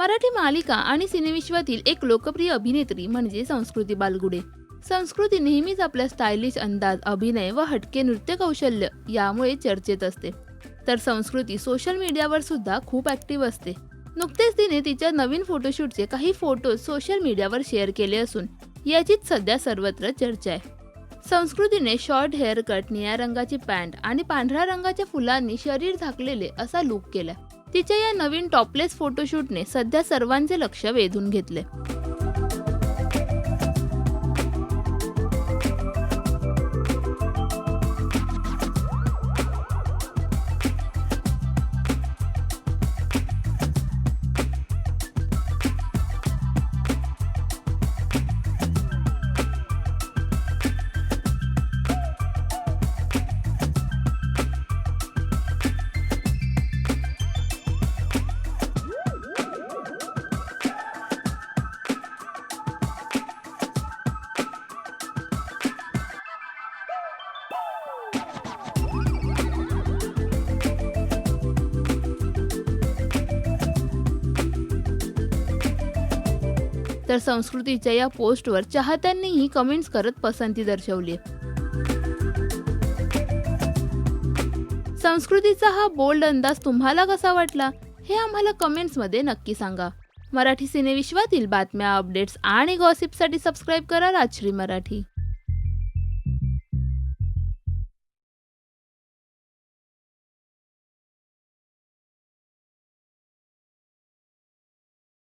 मराठी मालिका आणि सिनेविश्वातील एक लोकप्रिय अभिनेत्री म्हणजे संस्कृती बालगुडे. संस्कृती नेहमीच आपल्या स्टायलिश अंदाज अभिनय व हटके नृत्य कौशल्य यामुळे चर्चेत असते. तर संस्कृती सोशल मीडियावर सुद्धा खूप ऍक्टिव्ह असते. नुकतेच तिने तिच्या नवीन फोटोशूटचे काही फोटो सोशल मीडियावर शेअर केले असून याचीच सध्या सर्वत्र चर्चा आहे. संस्कृतीने शॉर्ट हेअर कट निळ्या रंगाची पॅन्ट आणि पांढऱ्या रंगाच्या फुलांनी शरीर झाकलेले असा लुक केला. तिच्या या नवीन टॉपलेस फोटोशूटने सध्या सर्वांचे लक्ष वेधून घेतले. तर संस्कृतीच्या या पोस्टवर चाहत्यांनीही कमेंट्स करत पसंती दर्शवली संस्कृतीचा हा बोल्ड अंदाज तुम्हाला कसा वाटला? हे आम्हाला कमेंट्समध्ये नक्की सांगा. मराठी सिनेविश्वातील बातम्या अपडेट्स आणि गॉसिपसाठी सबस्क्राईब करा राजश्री मराठी.